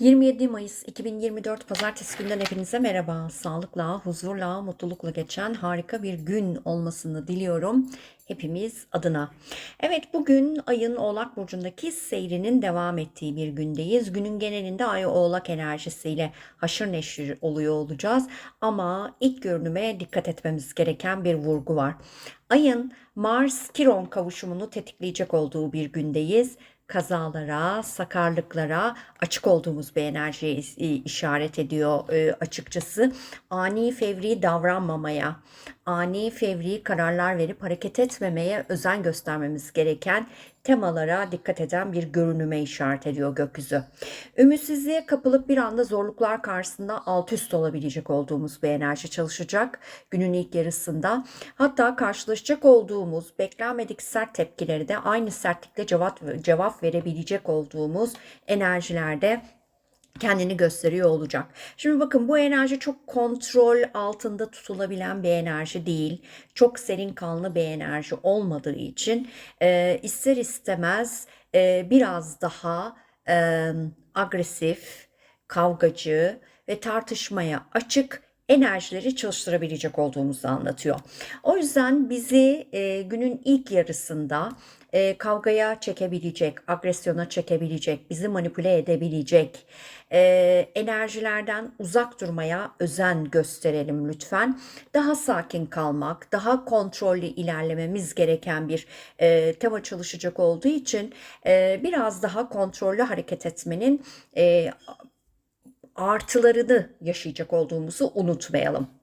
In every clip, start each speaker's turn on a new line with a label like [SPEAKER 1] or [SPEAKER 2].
[SPEAKER 1] 27 Mayıs 2024 Pazartesi günden hepinize merhaba. Sağlıkla, huzurla, mutlulukla geçen harika bir gün olmasını diliyorum hepimiz adına. Evet bugün ayın Oğlak Burcu'ndaki seyrinin devam ettiği bir gündeyiz. Günün genelinde ay Oğlak enerjisiyle haşır neşir oluyor olacağız. Ama ilk görünüme dikkat etmemiz gereken bir vurgu var. Ayın Mars-Kiron kavuşumunu tetikleyecek olduğu bir gündeyiz kazalara, sakarlıklara açık olduğumuz bir enerjiye işaret ediyor e, açıkçası. Ani fevri davranmamaya, ani fevri kararlar verip hareket etmemeye özen göstermemiz gereken temalara dikkat eden bir görünüme işaret ediyor gökyüzü. Ümitsizliğe kapılıp bir anda zorluklar karşısında alt üst olabilecek olduğumuz bir enerji çalışacak günün ilk yarısında. Hatta karşılaşacak olduğumuz beklenmedik sert tepkileri de aynı sertlikle cevap, cevap verebilecek olduğumuz enerjilerde kendini gösteriyor olacak. Şimdi bakın bu enerji çok kontrol altında tutulabilen bir enerji değil. Çok serin kanlı bir enerji olmadığı için e, ister istemez e, biraz daha e, agresif, kavgacı ve tartışmaya açık enerjileri çalıştırabilecek olduğumuzu anlatıyor. O yüzden bizi e, günün ilk yarısında e, kavgaya çekebilecek, agresyona çekebilecek, bizi manipüle edebilecek e, enerjilerden uzak durmaya özen gösterelim lütfen. Daha sakin kalmak, daha kontrollü ilerlememiz gereken bir e, tema çalışacak olduğu için e, biraz daha kontrollü hareket etmenin e, artılarını yaşayacak olduğumuzu unutmayalım.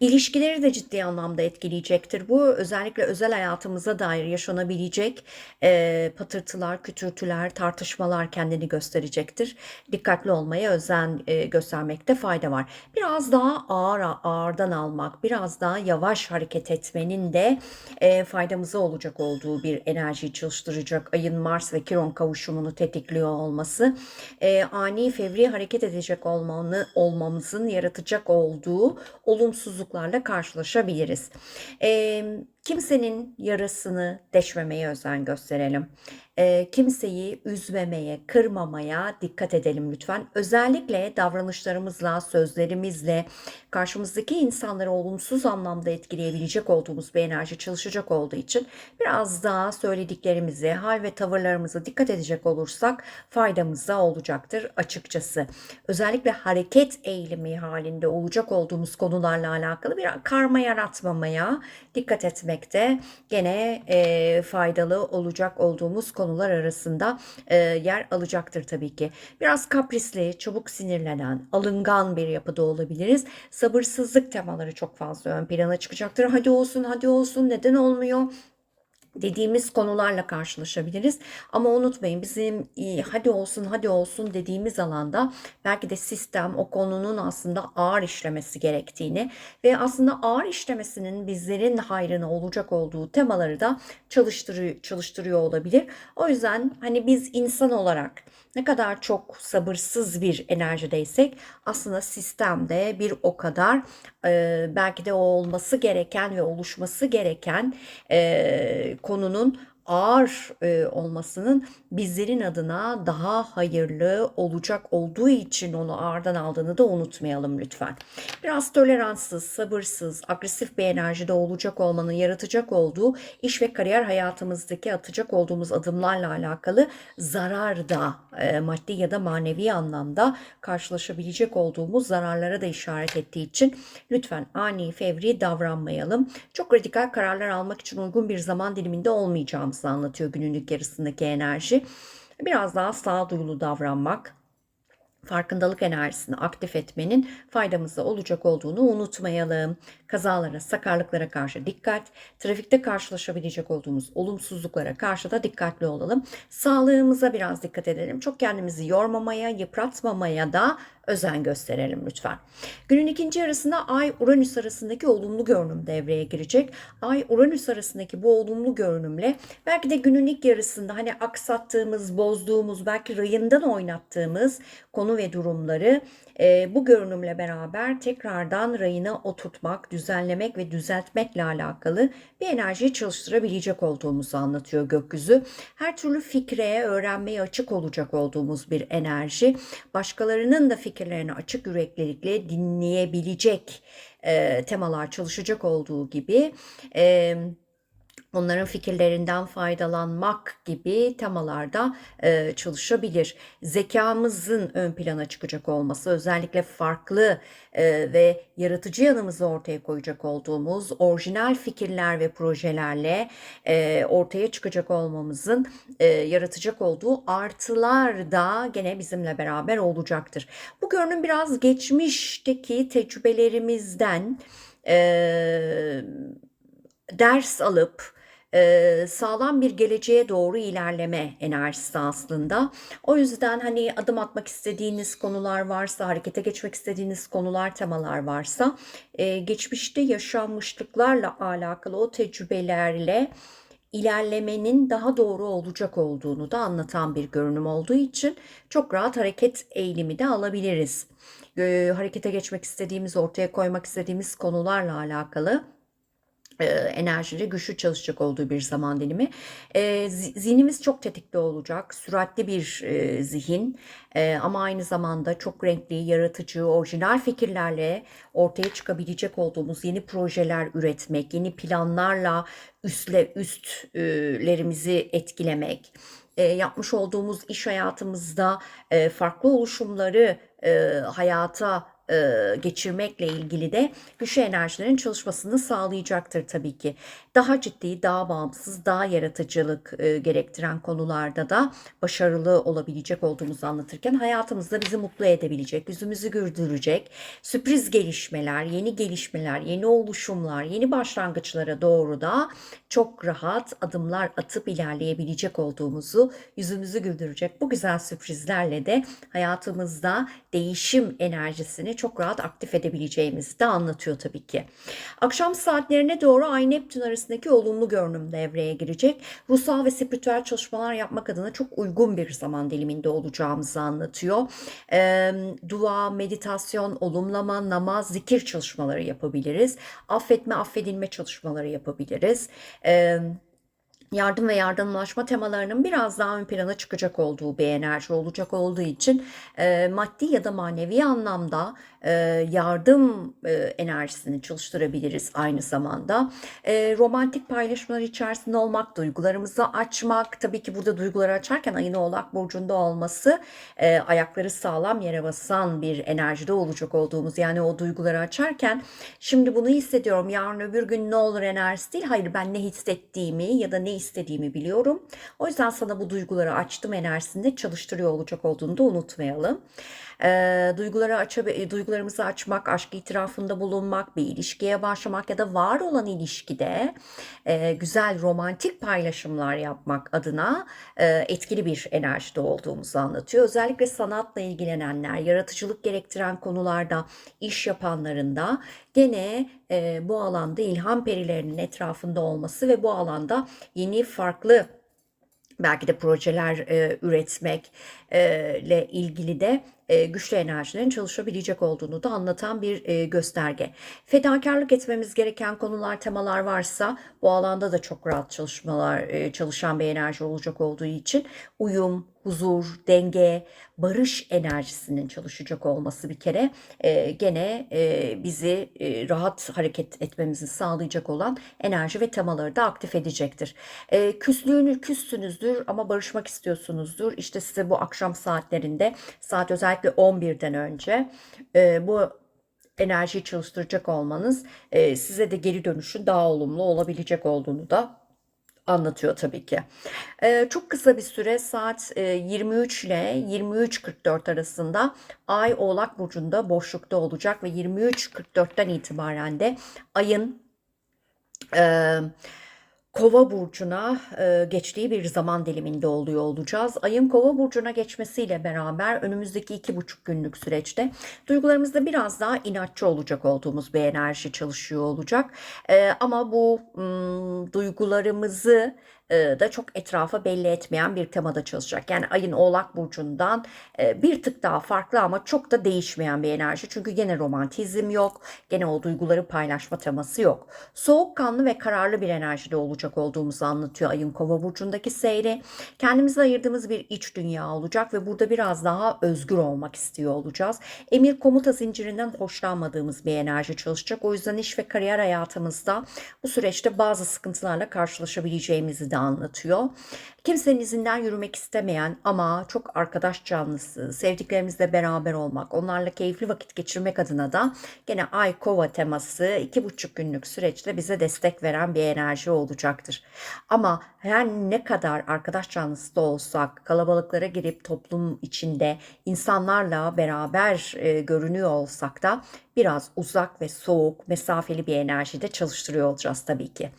[SPEAKER 1] İlişkileri de ciddi anlamda etkileyecektir. Bu özellikle özel hayatımıza dair yaşanabilecek e, patırtılar, kütürtüler, tartışmalar kendini gösterecektir. Dikkatli olmaya özen e, göstermekte fayda var. Biraz daha ağır ağırdan almak, biraz daha yavaş hareket etmenin de e, faydamıza olacak olduğu bir enerjiyi çalıştıracak ayın Mars ve Kiron kavuşumunu tetikliyor olması e, ani fevri hareket edecek olmanı, olmamızın yaratacak olduğu olumsuzluk zorluklarla karşılaşabiliriz. E, kimsenin yarasını deşmemeye özen gösterelim. E, kimseyi üzmemeye, kırmamaya dikkat edelim lütfen. Özellikle davranışlarımızla, sözlerimizle karşımızdaki insanları olumsuz anlamda etkileyebilecek olduğumuz bir enerji çalışacak olduğu için biraz daha söylediklerimizi, hal ve tavırlarımızı dikkat edecek olursak faydamıza olacaktır açıkçası. Özellikle hareket eğilimi halinde olacak olduğumuz konularla alakalı bir karma yaratmamaya dikkat etmekte gene e, faydalı olacak olduğumuz konular arasında e, yer alacaktır tabii ki. Biraz kaprisli, çabuk sinirlenen, alıngan bir yapıda olabiliriz. Sabırsızlık temaları çok fazla ön plana çıkacaktır. Hadi olsun, hadi olsun, neden olmuyor? Dediğimiz konularla karşılaşabiliriz. Ama unutmayın bizim hadi olsun hadi olsun dediğimiz alanda belki de sistem o konunun aslında ağır işlemesi gerektiğini ve aslında ağır işlemesinin bizlerin hayrına olacak olduğu temaları da çalıştırıyor, çalıştırıyor olabilir. O yüzden hani biz insan olarak ne kadar çok sabırsız bir enerjideysek aslında sistemde bir o kadar e, belki de o olması gereken ve oluşması gereken e, konunun ağır e, olmasının bizlerin adına daha hayırlı olacak olduğu için onu ağırdan aldığını da unutmayalım lütfen. Biraz toleranssız, sabırsız, agresif bir enerjide olacak olmanın yaratacak olduğu iş ve kariyer hayatımızdaki atacak olduğumuz adımlarla alakalı zarar da e, maddi ya da manevi anlamda karşılaşabilecek olduğumuz zararlara da işaret ettiği için lütfen ani, fevri davranmayalım. Çok radikal kararlar almak için uygun bir zaman diliminde olmayacağımız olmasını anlatıyor günlük yarısındaki enerji. Biraz daha sağduyulu davranmak, farkındalık enerjisini aktif etmenin faydamıza olacak olduğunu unutmayalım. Kazalara, sakarlıklara karşı dikkat, trafikte karşılaşabilecek olduğumuz olumsuzluklara karşı da dikkatli olalım. Sağlığımıza biraz dikkat edelim. Çok kendimizi yormamaya, yıpratmamaya da özen gösterelim lütfen. Günün ikinci yarısında Ay-Uranüs arasındaki olumlu görünüm devreye girecek. Ay-Uranüs arasındaki bu olumlu görünümle belki de günün ilk yarısında hani aksattığımız, bozduğumuz, belki rayından oynattığımız konu ve durumları e, bu görünümle beraber tekrardan rayına oturtmak, düzenlemek ve düzeltmekle alakalı bir enerjiyi çalıştırabilecek olduğumuzu anlatıyor gökyüzü. Her türlü fikre, öğrenmeye açık olacak olduğumuz bir enerji. Başkalarının da fikirlerini açık yüreklilikle dinleyebilecek e, temalar çalışacak olduğu gibi e, onların fikirlerinden faydalanmak gibi temalarda e, çalışabilir. Zekamızın ön plana çıkacak olması, özellikle farklı e, ve yaratıcı yanımızı ortaya koyacak olduğumuz orijinal fikirler ve projelerle e, ortaya çıkacak olmamızın e, yaratacak olduğu artılar da gene bizimle beraber olacaktır. Bu görünüm biraz geçmişteki tecrübelerimizden e, ders alıp e, sağlam bir geleceğe doğru ilerleme enerjisi aslında. O yüzden hani adım atmak istediğiniz konular varsa, harekete geçmek istediğiniz konular, temalar varsa, e, geçmişte yaşanmışlıklarla alakalı o tecrübelerle ilerlemenin daha doğru olacak olduğunu da anlatan bir görünüm olduğu için çok rahat hareket eğilimi de alabiliriz. E, harekete geçmek istediğimiz, ortaya koymak istediğimiz konularla alakalı e, enerjili güçlü çalışacak olduğu bir zaman dilimi. E, zihnimiz çok tetikte olacak. Süratli bir e, zihin e, ama aynı zamanda çok renkli, yaratıcı, orijinal fikirlerle ortaya çıkabilecek olduğumuz yeni projeler üretmek, yeni planlarla üstle üstlerimizi etkilemek, e, yapmış olduğumuz iş hayatımızda e, farklı oluşumları e, hayata e, geçirmekle ilgili de güçlü enerjilerin çalışmasını sağlayacaktır tabii ki. Daha ciddi, daha bağımsız, daha yaratıcılık e, gerektiren konularda da başarılı olabilecek olduğumuzu anlatırken hayatımızda bizi mutlu edebilecek, yüzümüzü güldürecek, sürpriz gelişmeler, yeni gelişmeler, yeni oluşumlar, yeni başlangıçlara doğru da çok rahat adımlar atıp ilerleyebilecek olduğumuzu, yüzümüzü güldürecek bu güzel sürprizlerle de hayatımızda değişim enerjisini çok rahat aktif edebileceğimizi de anlatıyor tabii ki. Akşam saatlerine doğru Ay Neptün arasındaki olumlu görünüm devreye girecek. Ruhsal ve spiritüel çalışmalar yapmak adına çok uygun bir zaman diliminde olacağımızı anlatıyor. E, dua, meditasyon, olumlama, namaz, zikir çalışmaları yapabiliriz. Affetme, affedilme çalışmaları yapabiliriz. Evet yardım ve yardımlaşma temalarının biraz daha ön plana çıkacak olduğu bir enerji olacak olduğu için e, maddi ya da manevi anlamda yardım e, enerjisini çalıştırabiliriz aynı zamanda. E, romantik paylaşımlar içerisinde olmak, duygularımızı açmak, tabii ki burada duyguları açarken ayın oğlak burcunda olması e, ayakları sağlam yere basan bir enerjide olacak olduğumuz yani o duyguları açarken şimdi bunu hissediyorum yarın öbür gün ne olur enerjisi değil hayır ben ne hissettiğimi ya da ne istediğimi biliyorum. O yüzden sana bu duyguları açtım enerjisinde çalıştırıyor olacak olduğunu da unutmayalım. E, duyguları açab duygularımızı açmak, aşk itirafında bulunmak, bir ilişkiye başlamak ya da var olan ilişkide e, güzel romantik paylaşımlar yapmak adına e, etkili bir enerjide olduğumuzu anlatıyor. Özellikle sanatla ilgilenenler, yaratıcılık gerektiren konularda iş yapanların da gene e, bu alanda ilham perilerinin etrafında olması ve bu alanda yeni farklı belki de projeler e, üretmekle ilgili de e, güçlü enerjilerin çalışabilecek olduğunu da anlatan bir e, gösterge. Fedakarlık etmemiz gereken konular, temalar varsa bu alanda da çok rahat çalışmalar e, çalışan bir enerji olacak olduğu için uyum, huzur, denge, barış enerjisinin çalışacak olması bir kere e, gene e, bizi e, rahat hareket etmemizi sağlayacak olan enerji ve temaları da aktif edecektir. E, küslüğünü küssünüzdür ama barışmak istiyorsunuzdur. İşte size bu akşam saatlerinde saat özellikle 11'den önce e, bu enerjiyi çalıştıracak olmanız e, size de geri dönüşü daha olumlu olabilecek olduğunu da anlatıyor tabii ki. Ee, çok kısa bir süre saat 23 ile 23.44 arasında Ay Oğlak Burcu'nda boşlukta olacak ve 23.44'ten itibaren de ayın e, Kova burcuna e, geçtiği bir zaman diliminde oluyor olacağız. Ayın Kova burcuna geçmesiyle beraber önümüzdeki iki buçuk günlük süreçte duygularımızda biraz daha inatçı olacak olduğumuz bir enerji çalışıyor olacak. E, ama bu m, duygularımızı da çok etrafa belli etmeyen bir temada çalışacak. Yani ayın Oğlak Burcu'ndan e, bir tık daha farklı ama çok da değişmeyen bir enerji. Çünkü gene romantizm yok, gene o duyguları paylaşma teması yok. Soğukkanlı ve kararlı bir enerjide olacak olduğumuzu anlatıyor ayın Kova Burcu'ndaki seyri. Kendimize ayırdığımız bir iç dünya olacak ve burada biraz daha özgür olmak istiyor olacağız. Emir komuta zincirinden hoşlanmadığımız bir enerji çalışacak. O yüzden iş ve kariyer hayatımızda bu süreçte bazı sıkıntılarla karşılaşabileceğimizi de anlatıyor. Kimsenin izinden yürümek istemeyen ama çok arkadaş canlısı, sevdiklerimizle beraber olmak, onlarla keyifli vakit geçirmek adına da gene Ay Kova teması iki buçuk günlük süreçte bize destek veren bir enerji olacaktır. Ama her ne kadar arkadaş canlısı da olsak, kalabalıklara girip toplum içinde insanlarla beraber e, görünüyor olsak da biraz uzak ve soğuk, mesafeli bir enerjide çalıştırıyor olacağız tabii ki.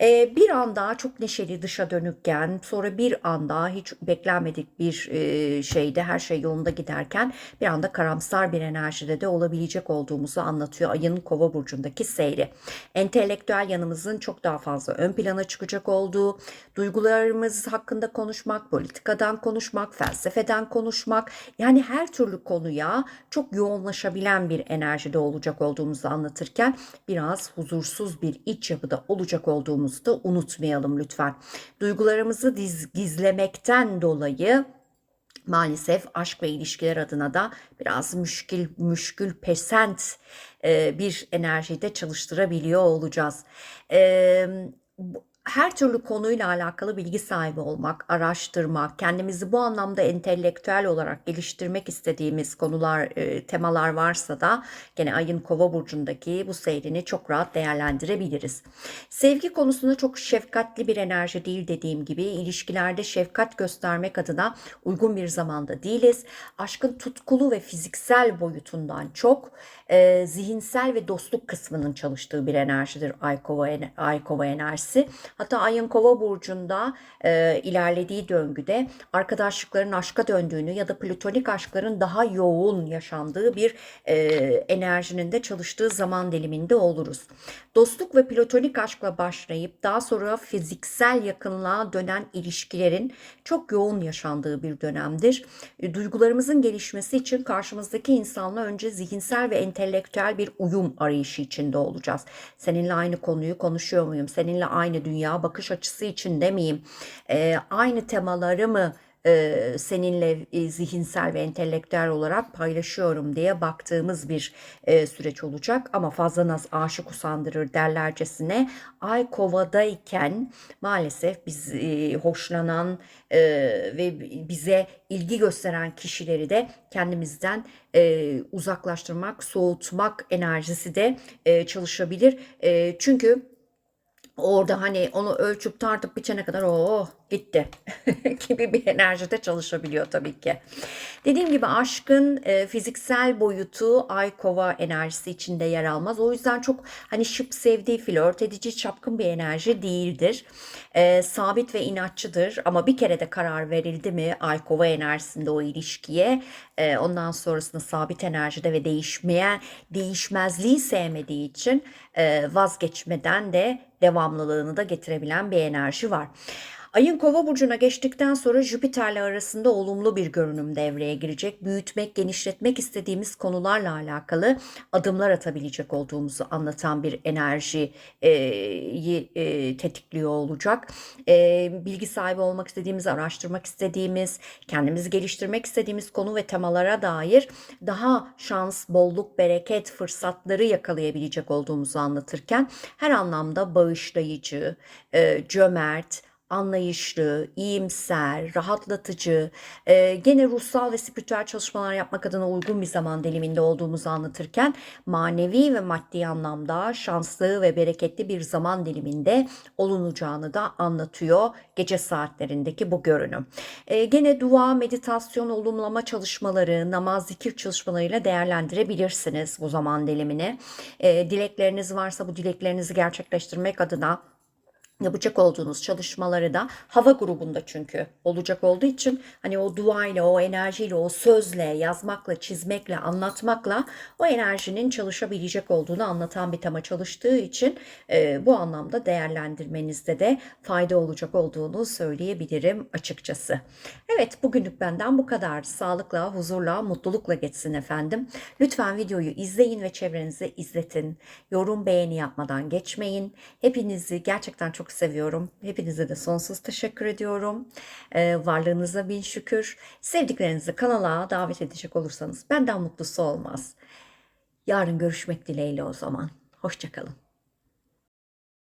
[SPEAKER 1] Ee, bir anda çok neşeli dışa dönükken sonra bir anda hiç beklenmedik bir e, şeyde her şey yolunda giderken bir anda karamsar bir enerjide de olabilecek olduğumuzu anlatıyor ayın kova burcundaki seyri. Entelektüel yanımızın çok daha fazla ön plana çıkacak olduğu, duygularımız hakkında konuşmak, politikadan konuşmak, felsefeden konuşmak yani her türlü konuya çok yoğunlaşabilen bir enerjide olacak olduğumuzu anlatırken biraz huzursuz bir iç yapıda olacak olduğumuzu da unutmayalım lütfen. Duygularımızı gizlemekten dolayı maalesef aşk ve ilişkiler adına da biraz müşkül müşkül pesent e, bir enerjide çalıştırabiliyor olacağız. Her türlü konuyla alakalı bilgi sahibi olmak, araştırmak, kendimizi bu anlamda entelektüel olarak geliştirmek istediğimiz konular, e, temalar varsa da gene ayın kova burcundaki bu seyrini çok rahat değerlendirebiliriz. Sevgi konusunda çok şefkatli bir enerji değil dediğim gibi ilişkilerde şefkat göstermek adına uygun bir zamanda değiliz. Aşkın tutkulu ve fiziksel boyutundan çok e, zihinsel ve dostluk kısmının çalıştığı bir enerjidir Ay Kova, Ay Kova enerjisi. Hatta Ayın Kova burcunda e, ilerlediği döngüde arkadaşlıkların aşka döndüğünü ya da platonik aşkların daha yoğun yaşandığı bir e, enerjinin de çalıştığı zaman diliminde oluruz. Dostluk ve platonik aşkla başlayıp daha sonra fiziksel yakınlığa dönen ilişkilerin çok yoğun yaşandığı bir dönemdir. E, Duygularımızın gelişmesi için karşımızdaki insanla önce zihinsel ve entelektüel bir uyum arayışı içinde olacağız. Seninle aynı konuyu konuşuyor muyum? Seninle aynı dünya bakış açısı içinde miyim? E, aynı temaları mı e, seninle e, zihinsel ve entelektüel olarak paylaşıyorum diye baktığımız bir e, süreç olacak. Ama fazla naz aşık usandırır derlercesine ay kovadayken maalesef biz hoşlanan ve bize ilgi gösteren kişileri de kendimizden uzaklaştırmak, soğutmak enerjisi de çalışabilir. Çünkü Orada hani onu ölçüp tartıp biçene kadar o gitti gibi bir enerjide çalışabiliyor tabii ki. Dediğim gibi aşkın e, fiziksel boyutu ay kova enerjisi içinde yer almaz. O yüzden çok hani şıp sevdiği flört edici çapkın bir enerji değildir. E, sabit ve inatçıdır ama bir kere de karar verildi mi ay kova enerjisinde o ilişkiye e, ondan sonrasında sabit enerjide ve değişmeye değişmezliği sevmediği için e, vazgeçmeden de devamlılığını da getirebilen bir enerji var. Ayın kova burcuna geçtikten sonra Jüpiter'le arasında olumlu bir görünüm devreye girecek. Büyütmek, genişletmek istediğimiz konularla alakalı adımlar atabilecek olduğumuzu anlatan bir enerjiyi e, tetikliyor olacak. E, bilgi sahibi olmak istediğimiz, araştırmak istediğimiz, kendimizi geliştirmek istediğimiz konu ve temalara dair daha şans, bolluk, bereket, fırsatları yakalayabilecek olduğumuzu anlatırken her anlamda bağışlayıcı, e, cömert, anlayışlı, iyimser, rahatlatıcı, e, gene ruhsal ve spiritüel çalışmalar yapmak adına uygun bir zaman diliminde olduğumuzu anlatırken manevi ve maddi anlamda şanslı ve bereketli bir zaman diliminde olunacağını da anlatıyor gece saatlerindeki bu görünüm. E, gene dua, meditasyon, olumlama çalışmaları, namaz, zikir çalışmalarıyla değerlendirebilirsiniz bu zaman dilimini. E, dilekleriniz varsa bu dileklerinizi gerçekleştirmek adına yapacak olduğunuz çalışmaları da hava grubunda çünkü olacak olduğu için hani o duayla, o enerjiyle, o sözle, yazmakla, çizmekle, anlatmakla o enerjinin çalışabilecek olduğunu anlatan bir tema çalıştığı için e, bu anlamda değerlendirmenizde de fayda olacak olduğunu söyleyebilirim açıkçası. Evet bugünlük benden bu kadar. Sağlıkla, huzurla, mutlulukla geçsin efendim. Lütfen videoyu izleyin ve çevrenize izletin. Yorum, beğeni yapmadan geçmeyin. Hepinizi gerçekten çok seviyorum. Hepinize de sonsuz teşekkür ediyorum. Ee, varlığınıza bin şükür. Sevdiklerinizi kanala davet edecek olursanız benden mutlusu olmaz. Yarın görüşmek dileğiyle o zaman. Hoşçakalın.